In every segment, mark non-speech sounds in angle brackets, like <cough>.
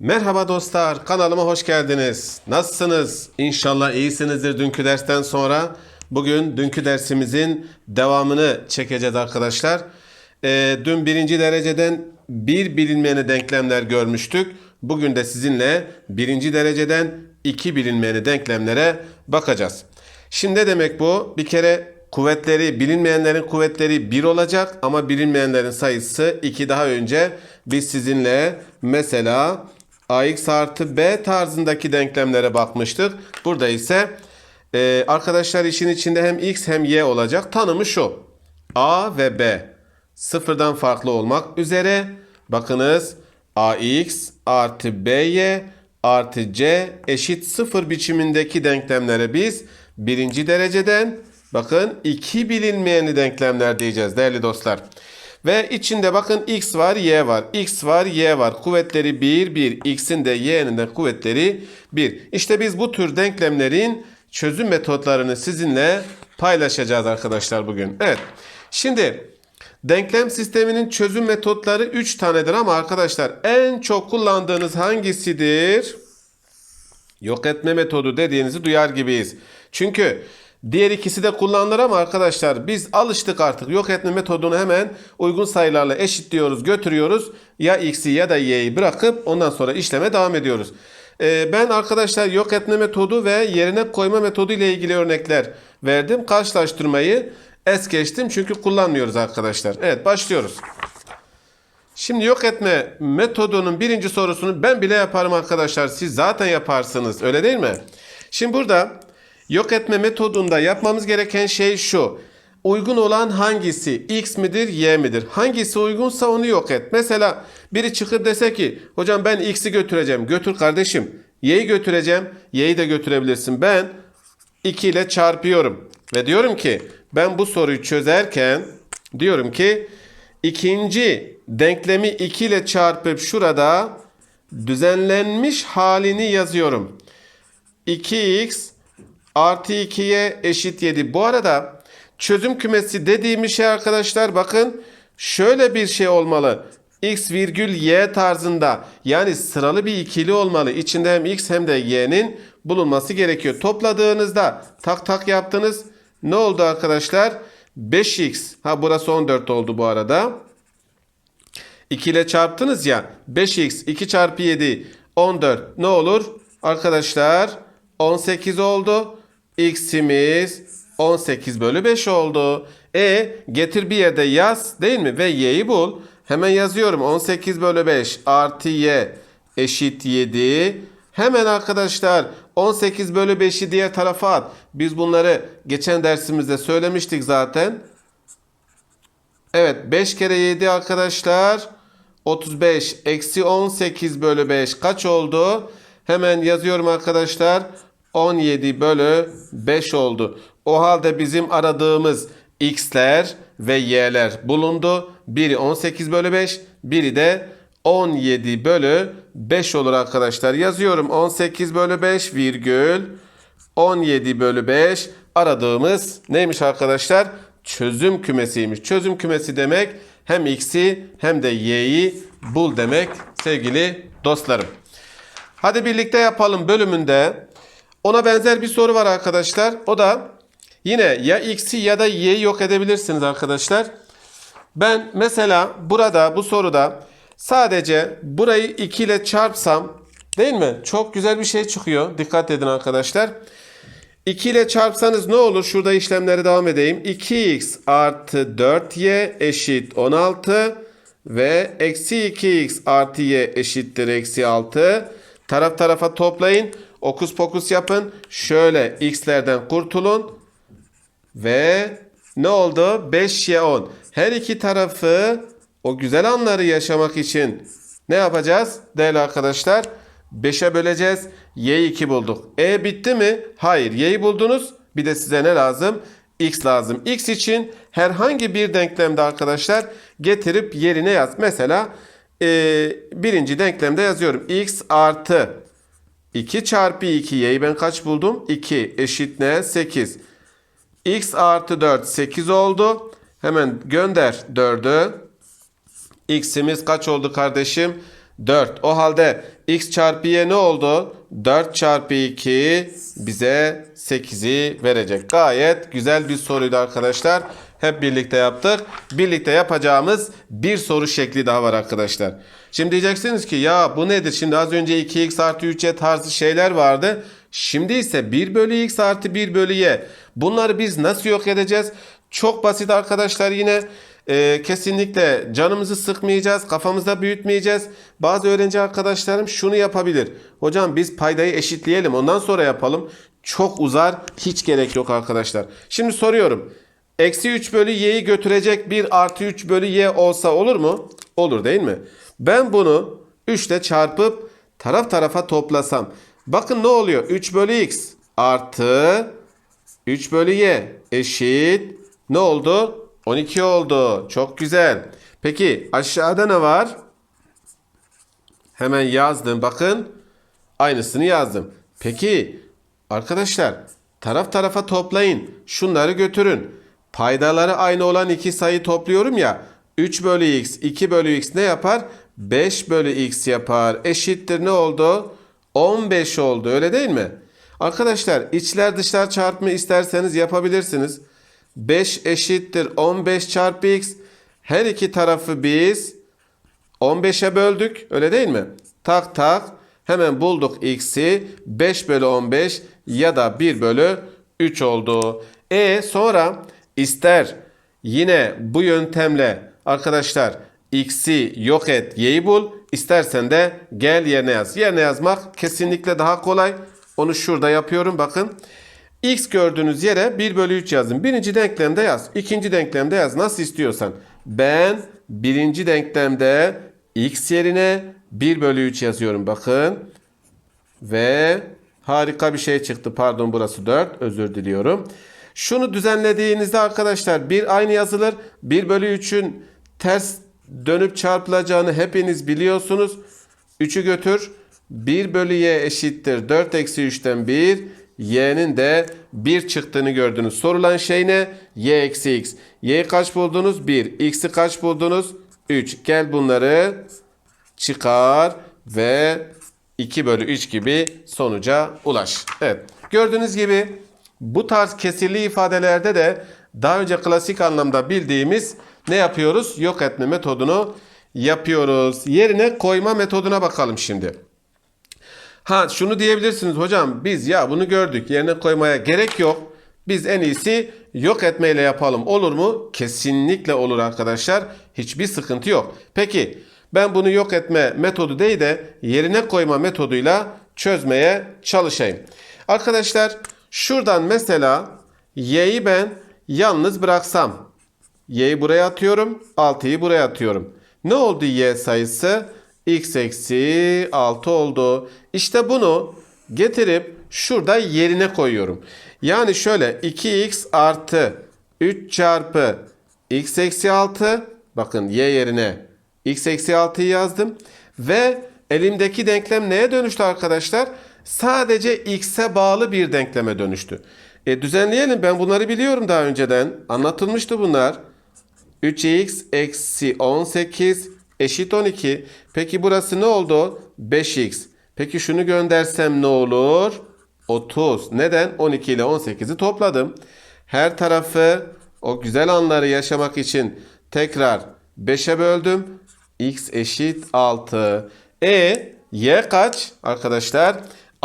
Merhaba dostlar, kanalıma hoş geldiniz. Nasılsınız? İnşallah iyisinizdir dünkü dersten sonra. Bugün dünkü dersimizin devamını çekeceğiz arkadaşlar. Ee, dün birinci dereceden bir bilinmeyeni denklemler görmüştük. Bugün de sizinle birinci dereceden iki bilinmeyeni denklemlere bakacağız. Şimdi ne demek bu? Bir kere kuvvetleri, bilinmeyenlerin kuvvetleri 1 olacak ama bilinmeyenlerin sayısı 2 daha önce biz sizinle mesela ax artı b tarzındaki denklemlere bakmıştık. Burada ise e, arkadaşlar işin içinde hem x hem y olacak. Tanımı şu. a ve b sıfırdan farklı olmak üzere bakınız ax artı by artı c eşit sıfır biçimindeki denklemlere biz birinci dereceden bakın iki bilinmeyeni denklemler diyeceğiz değerli dostlar. Ve içinde bakın x var y var. x var y var. Kuvvetleri 1 1. x'in de y'nin de kuvvetleri 1. İşte biz bu tür denklemlerin çözüm metotlarını sizinle paylaşacağız arkadaşlar bugün. Evet. Şimdi denklem sisteminin çözüm metotları 3 tanedir ama arkadaşlar en çok kullandığınız hangisidir? Yok etme metodu dediğinizi duyar gibiyiz. Çünkü diğer ikisi de kullanılır ama arkadaşlar biz alıştık artık yok etme metodunu hemen uygun sayılarla eşitliyoruz götürüyoruz. Ya x'i ya da y'yi bırakıp ondan sonra işleme devam ediyoruz. Ee, ben arkadaşlar yok etme metodu ve yerine koyma metodu ile ilgili örnekler verdim. Karşılaştırmayı es geçtim çünkü kullanmıyoruz arkadaşlar. Evet başlıyoruz. Şimdi yok etme metodunun birinci sorusunu ben bile yaparım arkadaşlar. Siz zaten yaparsınız öyle değil mi? Şimdi burada yok etme metodunda yapmamız gereken şey şu. Uygun olan hangisi? X midir, Y midir? Hangisi uygunsa onu yok et. Mesela biri çıkıp dese ki hocam ben X'i götüreceğim. Götür kardeşim. Y'yi götüreceğim. Y'yi de götürebilirsin. Ben 2 ile çarpıyorum. Ve diyorum ki ben bu soruyu çözerken diyorum ki ikinci denklemi 2 ile çarpıp şurada düzenlenmiş halini yazıyorum. 2x artı 2'ye eşit 7. Bu arada çözüm kümesi dediğimiz şey arkadaşlar bakın şöyle bir şey olmalı. x virgül y tarzında yani sıralı bir ikili olmalı. İçinde hem x hem de y'nin bulunması gerekiyor. Topladığınızda tak tak yaptınız. Ne oldu arkadaşlar? 5x. Ha burası 14 oldu bu arada. 2 ile çarptınız ya 5x 2 çarpı 7 14 ne olur? Arkadaşlar 18 oldu. X'imiz 18 bölü 5 oldu. E getir bir yerde yaz değil mi? Ve y'yi bul. Hemen yazıyorum 18 bölü 5 artı y eşit 7. Hemen arkadaşlar 18 bölü 5'i diğer tarafa at. Biz bunları geçen dersimizde söylemiştik zaten. Evet 5 kere 7 arkadaşlar 35 eksi 18 bölü 5 kaç oldu? Hemen yazıyorum arkadaşlar 17 bölü 5 oldu. O halde bizim aradığımız x'ler ve y'ler bulundu. Biri 18 bölü 5 biri de 17 bölü 5 olur arkadaşlar. Yazıyorum 18 bölü 5 virgül 17 bölü 5 aradığımız neymiş arkadaşlar? Çözüm kümesiymiş. Çözüm kümesi demek hem x'i hem de y'yi bul demek sevgili dostlarım. Hadi birlikte yapalım bölümünde. Ona benzer bir soru var arkadaşlar. O da yine ya x'i ya da y'yi yok edebilirsiniz arkadaşlar. Ben mesela burada bu soruda sadece burayı 2 ile çarpsam değil mi? Çok güzel bir şey çıkıyor. Dikkat edin arkadaşlar. 2 ile çarpsanız ne olur? Şurada işlemlere devam edeyim. 2x artı 4y eşit 16 ve eksi 2x artı y eşittir eksi 6. Taraf tarafa toplayın. Okus pokus yapın. Şöyle x'lerden kurtulun. Ve ne oldu? 5y 10. Her iki tarafı o güzel anları yaşamak için ne yapacağız değerli arkadaşlar? 5'e böleceğiz. Y2 bulduk. E bitti mi? Hayır. Y'yi buldunuz. Bir de size ne lazım? X lazım. X için herhangi bir denklemde arkadaşlar getirip yerine yaz. Mesela e, birinci denklemde yazıyorum. X artı 2 çarpı 2 y'yi ben kaç buldum? 2 eşit ne? 8. X artı 4 8 oldu. Hemen gönder 4'ü. X'imiz kaç oldu kardeşim? 4. O halde x çarpı y ne oldu? 4 çarpı 2 bize 8'i verecek. Gayet güzel bir soruydu arkadaşlar. Hep birlikte yaptık. Birlikte yapacağımız bir soru şekli daha var arkadaşlar. Şimdi diyeceksiniz ki ya bu nedir? Şimdi az önce 2x artı 3y tarzı şeyler vardı. Şimdi ise 1 bölü x artı 1 bölü y. Bunları biz nasıl yok edeceğiz? Çok basit arkadaşlar yine. Ee, kesinlikle canımızı sıkmayacağız, kafamızda büyütmeyeceğiz. Bazı öğrenci arkadaşlarım şunu yapabilir. Hocam biz paydayı eşitleyelim ondan sonra yapalım. Çok uzar, hiç gerek yok arkadaşlar. Şimdi soruyorum. Eksi 3 bölü y'yi götürecek 1 artı 3 bölü y olsa olur mu? Olur değil mi? Ben bunu 3 ile çarpıp taraf tarafa toplasam. Bakın ne oluyor? 3 bölü x artı 3 bölü y eşit ne oldu? 12 oldu. Çok güzel. Peki aşağıda ne var? Hemen yazdım. Bakın aynısını yazdım. Peki arkadaşlar taraf tarafa toplayın. Şunları götürün. Paydaları aynı olan iki sayı topluyorum ya. 3 bölü x 2 bölü x ne yapar? 5 bölü x yapar. Eşittir ne oldu? 15 oldu öyle değil mi? Arkadaşlar içler dışlar çarpımı isterseniz yapabilirsiniz. 5 eşittir 15 çarpı x. Her iki tarafı biz 15'e böldük öyle değil mi? Tak tak hemen bulduk x'i 5 bölü 15 ya da 1 bölü 3 oldu. E sonra ister yine bu yöntemle arkadaşlar x'i yok et y'yi bul istersen de gel yerine yaz. Yerine yazmak kesinlikle daha kolay. Onu şurada yapıyorum bakın. X gördüğünüz yere 1 bölü 3 yazın. Birinci denklemde yaz. ikinci denklemde yaz. Nasıl istiyorsan. Ben birinci denklemde x yerine 1 bölü 3 yazıyorum. Bakın. Ve harika bir şey çıktı. Pardon burası 4. Özür diliyorum. Şunu düzenlediğinizde arkadaşlar bir aynı yazılır. 1 bölü 3'ün ters dönüp çarpılacağını hepiniz biliyorsunuz. 3'ü götür. 1 bölü y eşittir 4 eksi 3'ten 1. Y'nin de 1 çıktığını gördünüz. Sorulan şey ne? Y eksi x. Y'yi kaç buldunuz? 1. X'i kaç buldunuz? 3. Gel bunları çıkar ve 2 bölü 3 gibi sonuca ulaş. Evet. Gördüğünüz gibi bu tarz kesirli ifadelerde de daha önce klasik anlamda bildiğimiz ne yapıyoruz? Yok etme metodunu yapıyoruz. Yerine koyma metoduna bakalım şimdi. Ha şunu diyebilirsiniz hocam biz ya bunu gördük yerine koymaya gerek yok. Biz en iyisi yok etmeyle yapalım olur mu? Kesinlikle olur arkadaşlar. Hiçbir sıkıntı yok. Peki ben bunu yok etme metodu değil de yerine koyma metoduyla çözmeye çalışayım. Arkadaşlar şuradan mesela y'yi ben yalnız bıraksam. y'yi buraya atıyorum 6'yı buraya atıyorum. Ne oldu y sayısı? x eksi 6 oldu. İşte bunu getirip şurada yerine koyuyorum. Yani şöyle 2x artı 3 çarpı x eksi 6 bakın y yerine x eksi 6'yı yazdım. Ve elimdeki denklem neye dönüştü arkadaşlar? Sadece x'e bağlı bir denkleme dönüştü. E düzenleyelim ben bunları biliyorum daha önceden. Anlatılmıştı bunlar. 3x eksi 18 eşit 12. Peki burası ne oldu? 5x. Peki şunu göndersem ne olur? 30. Neden? 12 ile 18'i topladım. Her tarafı o güzel anları yaşamak için tekrar 5'e böldüm. x eşit 6. E y kaç arkadaşlar?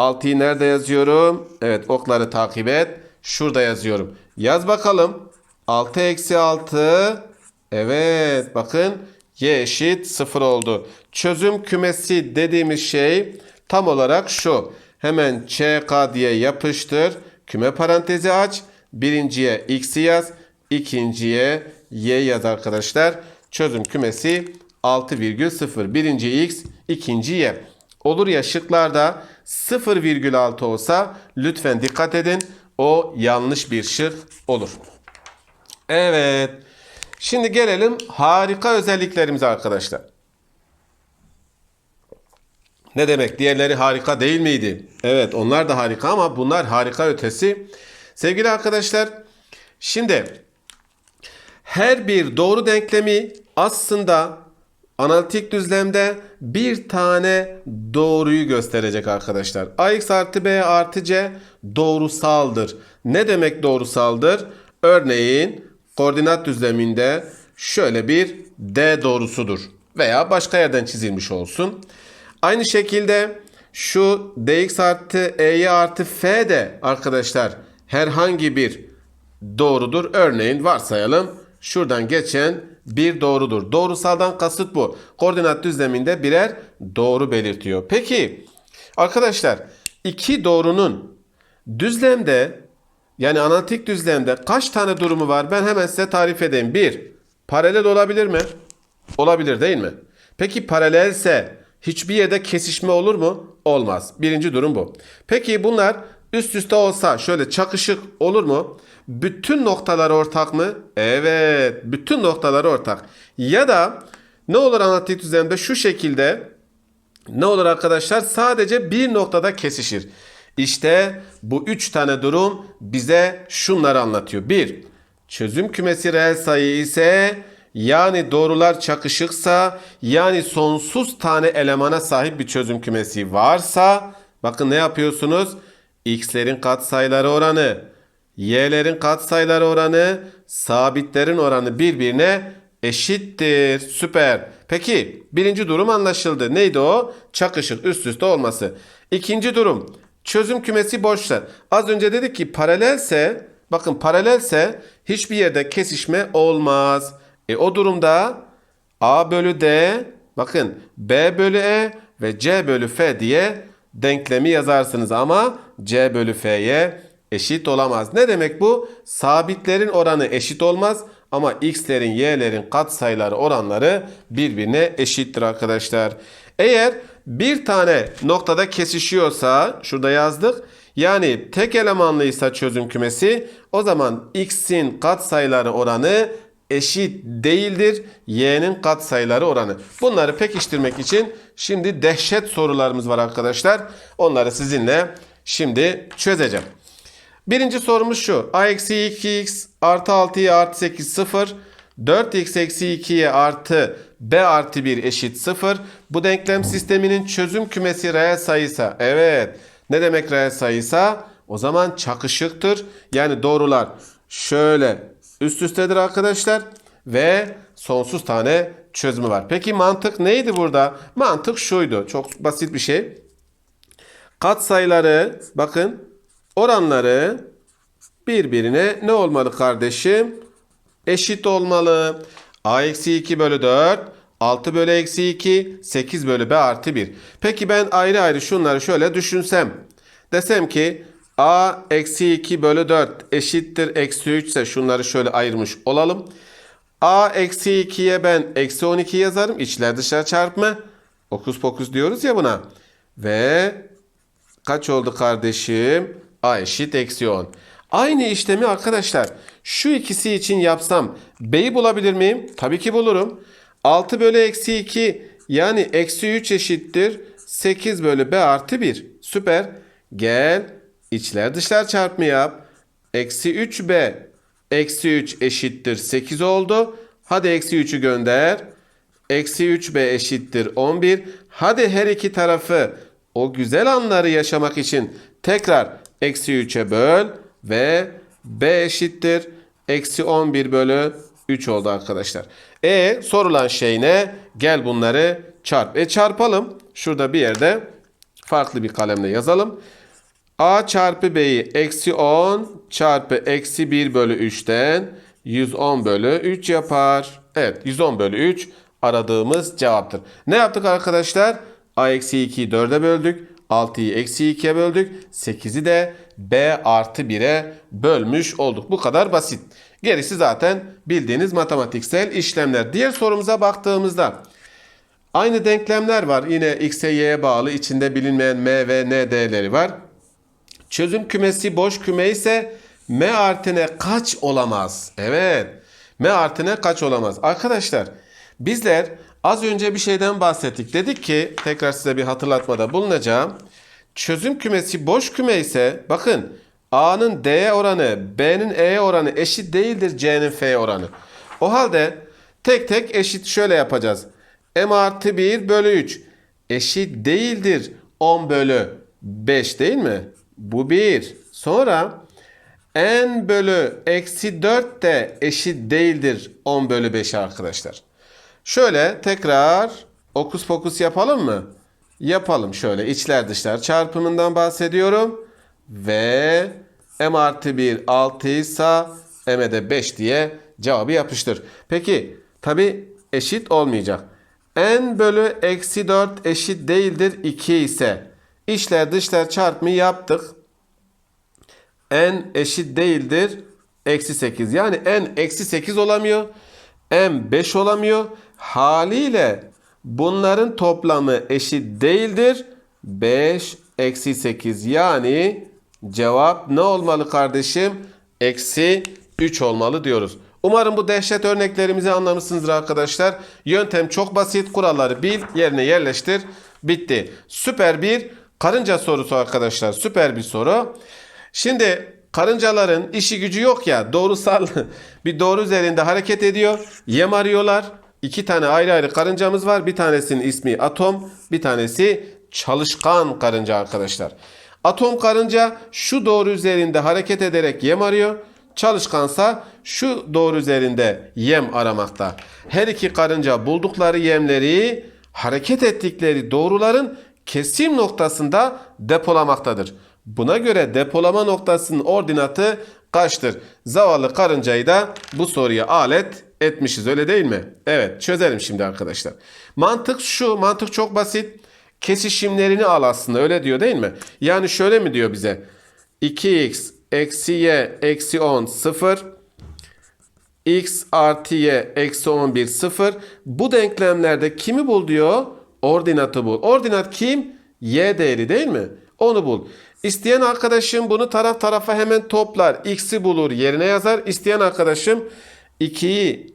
6'yı nerede yazıyorum? Evet okları takip et. Şurada yazıyorum. Yaz bakalım. 6 eksi 6. Evet bakın y eşit 0 oldu. Çözüm kümesi dediğimiz şey tam olarak şu. Hemen ÇK diye yapıştır. Küme parantezi aç. Birinciye x'i yaz. ikinciye y yaz arkadaşlar. Çözüm kümesi 6,0. Birinci x, ikinci y. Olur ya şıklarda 0,6 olsa lütfen dikkat edin. O yanlış bir şık olur. Evet. Şimdi gelelim harika özelliklerimize arkadaşlar. Ne demek? Diğerleri harika değil miydi? Evet onlar da harika ama bunlar harika ötesi. Sevgili arkadaşlar şimdi her bir doğru denklemi aslında analitik düzlemde bir tane doğruyu gösterecek arkadaşlar. ax artı b artı c doğrusaldır. Ne demek doğrusaldır? Örneğin koordinat düzleminde şöyle bir d doğrusudur. Veya başka yerden çizilmiş olsun. Aynı şekilde şu dx artı ey artı f de arkadaşlar herhangi bir doğrudur. Örneğin varsayalım şuradan geçen bir doğrudur. Doğrusaldan kasıt bu. Koordinat düzleminde birer doğru belirtiyor. Peki arkadaşlar iki doğrunun düzlemde yani analitik düzlemde kaç tane durumu var? Ben hemen size tarif edeyim. Bir, paralel olabilir mi? Olabilir değil mi? Peki paralelse hiçbir yerde kesişme olur mu? Olmaz. Birinci durum bu. Peki bunlar üst üste olsa şöyle çakışık olur mu? Bütün noktalar ortak mı? Evet. Bütün noktalar ortak. Ya da ne olur analitik düzlemde şu şekilde ne olur arkadaşlar? Sadece bir noktada kesişir. İşte bu üç tane durum bize şunları anlatıyor. Bir, çözüm kümesi reel sayı ise yani doğrular çakışıksa yani sonsuz tane elemana sahip bir çözüm kümesi varsa bakın ne yapıyorsunuz? X'lerin katsayıları oranı, Y'lerin katsayıları oranı, sabitlerin oranı birbirine eşittir. Süper. Peki birinci durum anlaşıldı. Neydi o? Çakışık üst üste olması. İkinci durum çözüm kümesi boşsa. Az önce dedik ki paralelse bakın paralelse hiçbir yerde kesişme olmaz. E o durumda A bölü D bakın B bölü E ve C bölü F diye denklemi yazarsınız ama C bölü F'ye eşit olamaz. Ne demek bu? Sabitlerin oranı eşit olmaz ama x'lerin, y'lerin katsayıları oranları birbirine eşittir arkadaşlar. Eğer bir tane noktada kesişiyorsa şurada yazdık. Yani tek elemanlıysa çözüm kümesi o zaman x'in katsayıları oranı eşit değildir. Y'nin katsayıları oranı. Bunları pekiştirmek için şimdi dehşet sorularımız var arkadaşlar. Onları sizinle şimdi çözeceğim. Birinci sorumuz şu. a eksi 2x artı 6y artı 8 0. 4x eksi 2y artı b artı 1 eşit 0. Bu denklem sisteminin çözüm kümesi reel sayısa. Evet. Ne demek reel sayısa? O zaman çakışıktır. Yani doğrular şöyle üst üstedir arkadaşlar. Ve sonsuz tane çözümü var. Peki mantık neydi burada? Mantık şuydu. Çok basit bir şey. Katsayıları bakın oranları birbirine ne olmalı kardeşim? Eşit olmalı. A eksi 2 bölü 4, 6 bölü eksi 2, 8 bölü B artı 1. Peki ben ayrı ayrı şunları şöyle düşünsem. Desem ki A eksi 2 bölü 4 eşittir eksi 3 ise şunları şöyle ayırmış olalım. A eksi 2'ye ben eksi 12 yazarım. İçler dışarı çarpma. Okus pokus diyoruz ya buna. Ve kaç oldu kardeşim? A eşit eksi 10. Aynı işlemi arkadaşlar şu ikisi için yapsam B'yi bulabilir miyim? Tabii ki bulurum. 6 bölü eksi 2 yani eksi 3 eşittir. 8 bölü B artı 1. Süper. Gel içler dışlar çarpımı yap. Eksi 3B eksi 3 eşittir 8 oldu. Hadi eksi 3'ü gönder. Eksi 3B eşittir 11. Hadi her iki tarafı o güzel anları yaşamak için tekrar eksi 3'e böl ve B eşittir. Eksi 11 bölü 3 oldu arkadaşlar. E sorulan şey ne? Gel bunları çarp. E çarpalım. Şurada bir yerde farklı bir kalemle yazalım. A çarpı B'yi eksi 10 çarpı eksi 1 bölü 3'ten 110 bölü 3 yapar. Evet 110 bölü 3 aradığımız cevaptır. Ne yaptık arkadaşlar? A eksi 2'yi 4'e böldük. 6'yı eksi 2'ye böldük. 8'i de B artı 1'e bölmüş olduk. Bu kadar basit. Gerisi zaten bildiğiniz matematiksel işlemler. Diğer sorumuza baktığımızda aynı denklemler var. Yine x'e y'ye bağlı içinde bilinmeyen m ve n değerleri var. Çözüm kümesi boş küme ise m artı n kaç olamaz? Evet. m artı n kaç olamaz? Arkadaşlar bizler az önce bir şeyden bahsettik. Dedik ki tekrar size bir hatırlatmada bulunacağım. Çözüm kümesi boş küme ise bakın A'nın D'ye oranı B'nin E'ye oranı eşit değildir C'nin F'ye oranı. O halde tek tek eşit şöyle yapacağız. m artı 1 bölü 3 eşit değildir 10 bölü 5 değil mi? Bu 1. Sonra n bölü eksi 4 de eşit değildir 10 bölü 5 arkadaşlar. Şöyle tekrar okus pokus yapalım mı? Yapalım şöyle içler dışlar çarpımından bahsediyorum. Ve m artı 1 6 ise m'e de 5 diye cevabı yapıştır. Peki tabi eşit olmayacak. n bölü eksi 4 eşit değildir 2 ise içler dışlar çarpımı yaptık. n eşit değildir eksi 8. Yani n eksi 8 olamıyor. m 5 olamıyor. Haliyle bunların toplamı eşit değildir. 5 eksi 8 yani cevap ne olmalı kardeşim? Eksi 3 olmalı diyoruz. Umarım bu dehşet örneklerimizi anlamışsınızdır arkadaşlar. Yöntem çok basit. Kuralları bil, yerine yerleştir. Bitti. Süper bir karınca sorusu arkadaşlar. Süper bir soru. Şimdi karıncaların işi gücü yok ya doğrusal <laughs> bir doğru üzerinde hareket ediyor. Yem arıyorlar. İki tane ayrı ayrı karıncamız var. Bir tanesinin ismi atom, bir tanesi çalışkan karınca arkadaşlar. Atom karınca şu doğru üzerinde hareket ederek yem arıyor. Çalışkansa şu doğru üzerinde yem aramakta. Her iki karınca buldukları yemleri hareket ettikleri doğruların kesim noktasında depolamaktadır. Buna göre depolama noktasının ordinatı kaçtır? Zavallı karıncayı da bu soruya alet etmişiz öyle değil mi? Evet çözelim şimdi arkadaşlar. Mantık şu mantık çok basit. Kesişimlerini al aslında öyle diyor değil mi? Yani şöyle mi diyor bize? 2x eksi y eksi 10 0 x artı y eksi 11 0 bu denklemlerde kimi bul diyor? Ordinatı bul. Ordinat kim? Y değeri değil mi? Onu bul. İsteyen arkadaşım bunu taraf tarafa hemen toplar. X'i bulur yerine yazar. İsteyen arkadaşım 2'yi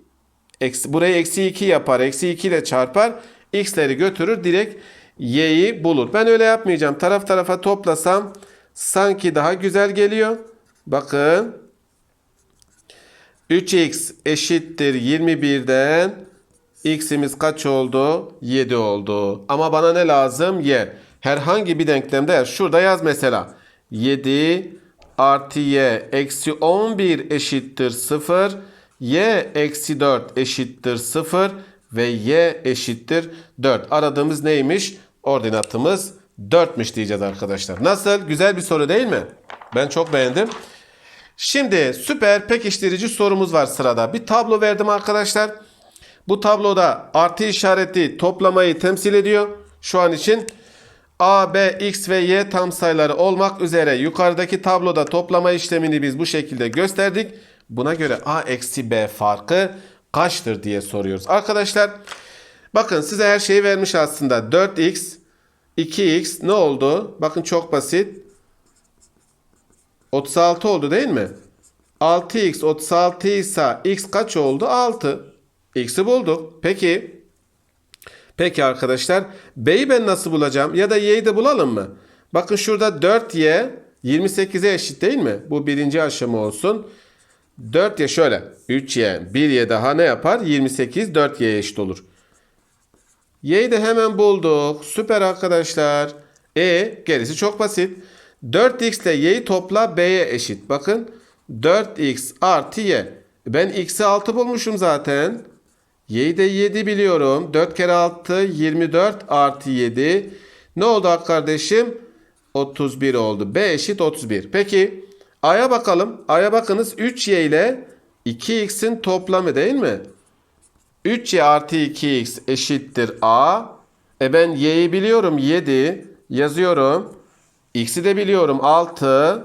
eksi, burayı eksi 2 yapar. Eksi 2 ile çarpar. X'leri götürür direkt y'yi bulur. Ben öyle yapmayacağım. Taraf tarafa toplasam sanki daha güzel geliyor. Bakın 3x eşittir 21'den x'imiz kaç oldu? 7 oldu. Ama bana ne lazım? Y. Herhangi bir denklemde yaz. Şurada yaz mesela. 7 artı y eksi 11 eşittir 0. y eksi 4 eşittir 0. Ve y eşittir 4. Aradığımız neymiş? Ordinatımız 4'müş diyeceğiz arkadaşlar. Nasıl? Güzel bir soru değil mi? Ben çok beğendim. Şimdi süper pekiştirici sorumuz var sırada. Bir tablo verdim arkadaşlar. Bu tabloda artı işareti toplamayı temsil ediyor. Şu an için A, B, X ve Y tam sayıları olmak üzere yukarıdaki tabloda toplama işlemini biz bu şekilde gösterdik. Buna göre A eksi B farkı kaçtır diye soruyoruz. Arkadaşlar bakın size her şeyi vermiş aslında. 4X, 2X ne oldu? Bakın çok basit. 36 oldu değil mi? 6x 36 ise x kaç oldu? 6. X'i bulduk. Peki. Peki arkadaşlar. B'yi ben nasıl bulacağım? Ya da y'yi de bulalım mı? Bakın şurada 4y 28'e eşit değil mi? Bu birinci aşama olsun. 4y şöyle. 3y 1y daha ne yapar? 28 4y'ye eşit olur. Y'yi de hemen bulduk. Süper arkadaşlar. E gerisi çok basit. 4x ile y'yi topla b'ye eşit. Bakın 4x artı y. Ben x'i 6 bulmuşum zaten. Y'yi de 7 biliyorum. 4 kere 6 24 artı 7. Ne oldu kardeşim? 31 oldu. B eşit 31. Peki A'ya bakalım. A'ya bakınız 3y ile 2x'in toplamı değil mi? 3y artı 2x eşittir A. E ben y'yi biliyorum 7. Yazıyorum. X'i de biliyorum 6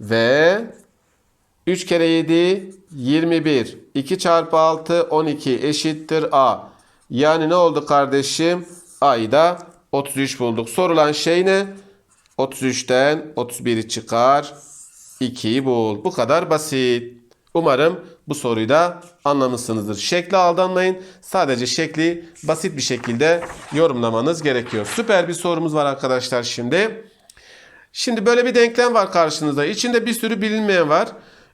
ve 3 kere 7 21. 2 çarpı 6 12 eşittir A. Yani ne oldu kardeşim? A'yı da 33 bulduk. Sorulan şey ne? 33'ten 31'i çıkar. 2'yi bul. Bu kadar basit. Umarım bu soruyu da anlamışsınızdır. Şekle aldanmayın. Sadece şekli basit bir şekilde yorumlamanız gerekiyor. Süper bir sorumuz var arkadaşlar şimdi. Şimdi böyle bir denklem var karşınızda. İçinde bir sürü bilinmeyen var.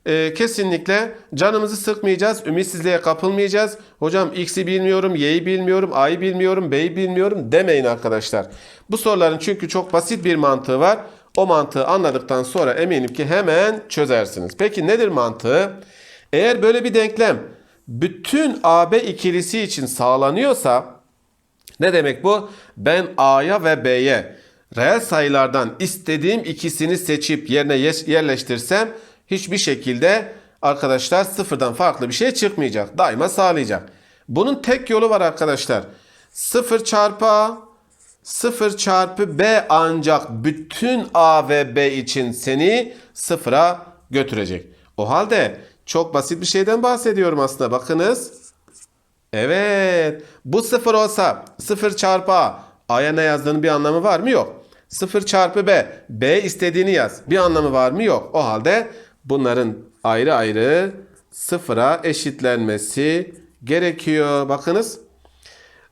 E, kesinlikle canımızı sıkmayacağız, ümitsizliğe kapılmayacağız. Hocam X'i bilmiyorum, Y'yi bilmiyorum, A'yı bilmiyorum, B'yi bilmiyorum demeyin arkadaşlar. Bu soruların çünkü çok basit bir mantığı var. O mantığı anladıktan sonra eminim ki hemen çözersiniz. Peki nedir mantığı? Eğer böyle bir denklem bütün AB ikilisi için sağlanıyorsa ne demek bu? Ben A'ya ve B'ye reel sayılardan istediğim ikisini seçip yerine ye- yerleştirsem hiçbir şekilde arkadaşlar sıfırdan farklı bir şey çıkmayacak. Daima sağlayacak. Bunun tek yolu var arkadaşlar. 0 çarpı A 0 çarpı B ancak bütün A ve B için seni sıfıra götürecek. O halde çok basit bir şeyden bahsediyorum aslında. Bakınız. Evet. Bu sıfır olsa 0 çarpı A. A'ya ne yazdığının bir anlamı var mı? Yok. 0 çarpı B. B istediğini yaz. Bir anlamı var mı? Yok. O halde bunların ayrı ayrı sıfıra eşitlenmesi gerekiyor. Bakınız.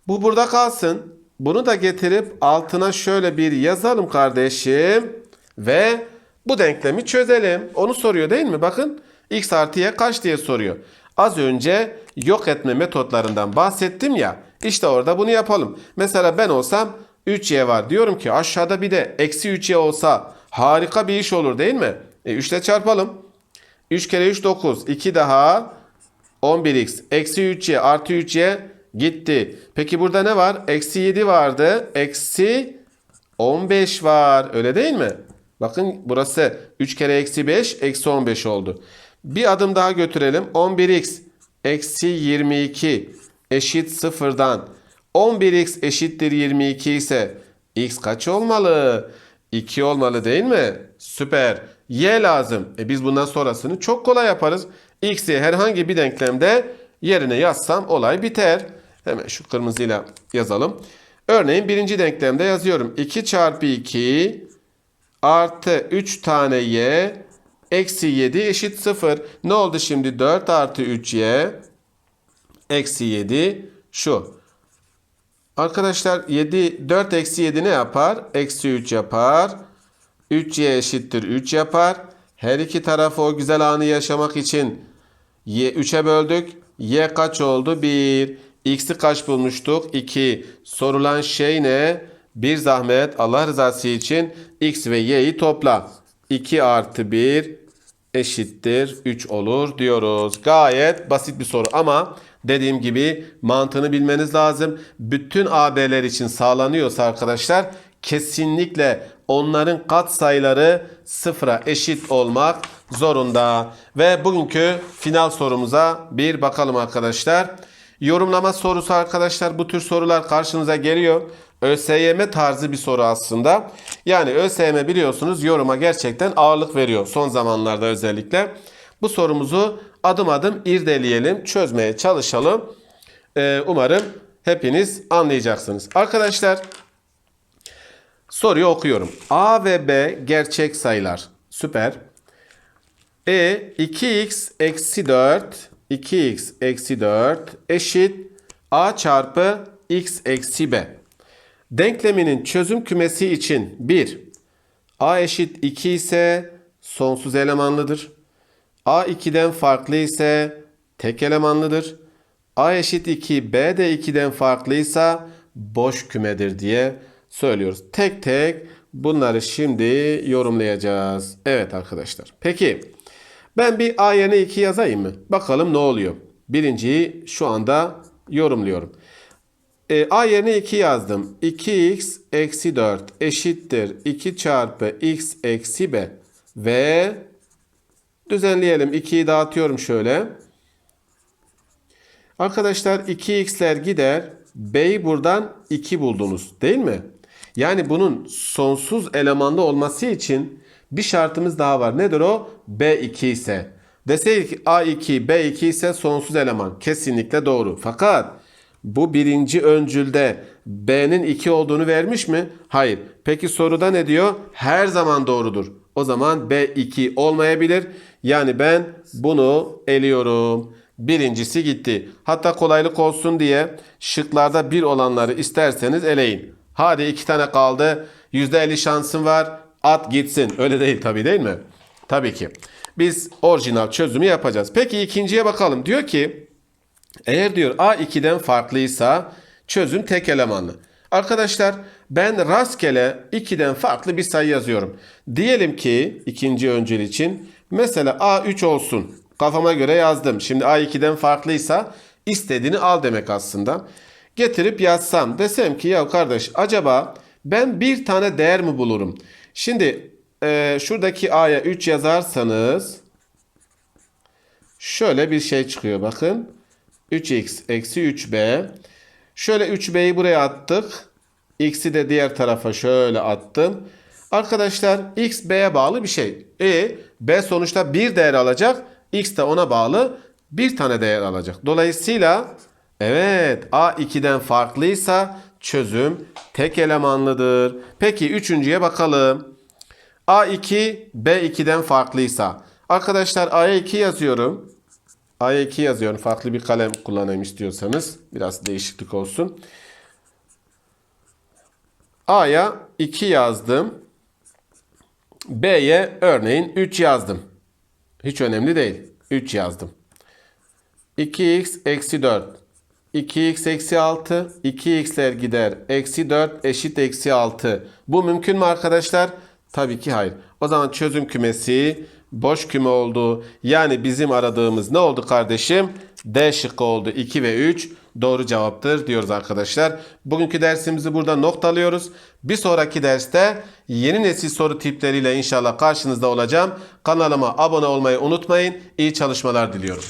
Bu burada kalsın. Bunu da getirip altına şöyle bir yazalım kardeşim. Ve bu denklemi çözelim. Onu soruyor değil mi? Bakın x artı y kaç diye soruyor. Az önce yok etme metotlarından bahsettim ya. İşte orada bunu yapalım. Mesela ben olsam 3y var. Diyorum ki aşağıda bir de eksi 3y olsa harika bir iş olur değil mi? E 3 ile çarpalım. 3 kere 3 9. 2 daha 11x. Eksi 3y artı 3y gitti. Peki burada ne var? Eksi 7 vardı. Eksi 15 var. Öyle değil mi? Bakın burası 3 kere eksi 5 eksi 15 oldu. Bir adım daha götürelim. 11x eksi 22 eşit sıfırdan. 11x eşittir 22 ise x kaç olmalı? 2 olmalı değil mi? Süper. Y lazım. E biz bundan sonrasını çok kolay yaparız. X'i herhangi bir denklemde yerine yazsam olay biter. Hemen şu kırmızıyla yazalım. Örneğin birinci denklemde yazıyorum. 2 çarpı 2 artı 3 tane y eksi 7 eşit 0. Ne oldu şimdi? 4 artı 3y eksi 7 şu. Arkadaşlar 7 4 eksi 7 ne yapar? Eksi 3 yapar. 3y eşittir 3 yapar. Her iki tarafı o güzel anı yaşamak için y 3'e böldük. Y kaç oldu? 1. X'i kaç bulmuştuk? 2. Sorulan şey ne? Bir zahmet Allah rızası için X ve Y'yi topla. 2 artı 1 eşittir 3 olur diyoruz. Gayet basit bir soru ama dediğim gibi mantığını bilmeniz lazım. Bütün AB'ler için sağlanıyorsa arkadaşlar kesinlikle onların katsayıları sıfıra eşit olmak zorunda. Ve bugünkü final sorumuza bir bakalım arkadaşlar. Yorumlama sorusu arkadaşlar bu tür sorular karşınıza geliyor. ÖSYM tarzı bir soru aslında. Yani ÖSYM biliyorsunuz yoruma gerçekten ağırlık veriyor son zamanlarda özellikle. Bu sorumuzu adım adım irdeleyelim, çözmeye çalışalım. Ee, umarım hepiniz anlayacaksınız. Arkadaşlar soruyu okuyorum. A ve B gerçek sayılar. Süper. E 2x eksi 4 2x eksi 4 eşit a çarpı x eksi b. Denkleminin çözüm kümesi için 1. a eşit 2 ise sonsuz elemanlıdır. a 2'den farklı ise tek elemanlıdır. a eşit 2 b de 2'den farklıysa boş kümedir diye söylüyoruz. Tek tek bunları şimdi yorumlayacağız. Evet arkadaşlar. Peki ben bir a yerine 2 yazayım mı? Bakalım ne oluyor. Birinciyi şu anda yorumluyorum. E, a yerine 2 yazdım. 2x eksi 4 eşittir 2 çarpı x eksi b. Ve düzenleyelim. 2'yi dağıtıyorum şöyle. Arkadaşlar 2x'ler gider. B'yi buradan 2 buldunuz değil mi? Yani bunun sonsuz elemanlı olması için bir şartımız daha var. Nedir o? B2 ise. Deseydik A2, B2 ise sonsuz eleman. Kesinlikle doğru. Fakat bu birinci öncülde B'nin 2 olduğunu vermiş mi? Hayır. Peki soruda ne diyor? Her zaman doğrudur. O zaman B2 olmayabilir. Yani ben bunu eliyorum. Birincisi gitti. Hatta kolaylık olsun diye şıklarda bir olanları isterseniz eleyin. Hadi iki tane kaldı. %50 şansın var. At gitsin. Öyle değil tabii değil mi? Tabii ki. Biz orijinal çözümü yapacağız. Peki ikinciye bakalım. Diyor ki eğer diyor A2'den farklıysa çözüm tek elemanlı. Arkadaşlar ben rastgele 2'den farklı bir sayı yazıyorum. Diyelim ki ikinci öncül için mesela A3 olsun. Kafama göre yazdım. Şimdi A2'den farklıysa istediğini al demek aslında. Getirip yazsam desem ki ya kardeş acaba ben bir tane değer mi bulurum? Şimdi e, şuradaki A'ya 3 yazarsanız şöyle bir şey çıkıyor bakın. 3x eksi 3b. Şöyle 3b'yi buraya attık. X'i de diğer tarafa şöyle attım. Arkadaşlar x b'ye bağlı bir şey. E b sonuçta bir değer alacak. X de ona bağlı bir tane değer alacak. Dolayısıyla evet a 2'den farklıysa çözüm tek elemanlıdır. Peki üçüncüye bakalım. A2 B2'den farklıysa. Arkadaşlar A'ya 2 yazıyorum. A'ya 2 yazıyorum. Farklı bir kalem kullanayım istiyorsanız. Biraz değişiklik olsun. A'ya 2 yazdım. B'ye örneğin 3 yazdım. Hiç önemli değil. 3 yazdım. 2x eksi 4. 2x eksi 6. 2x'ler gider. Eksi 4 eşit eksi 6. Bu mümkün mü arkadaşlar? Tabii ki hayır. O zaman çözüm kümesi boş küme oldu. Yani bizim aradığımız ne oldu kardeşim? D şıkkı oldu. 2 ve 3 doğru cevaptır diyoruz arkadaşlar. Bugünkü dersimizi burada noktalıyoruz. Bir sonraki derste yeni nesil soru tipleriyle inşallah karşınızda olacağım. Kanalıma abone olmayı unutmayın. İyi çalışmalar diliyorum.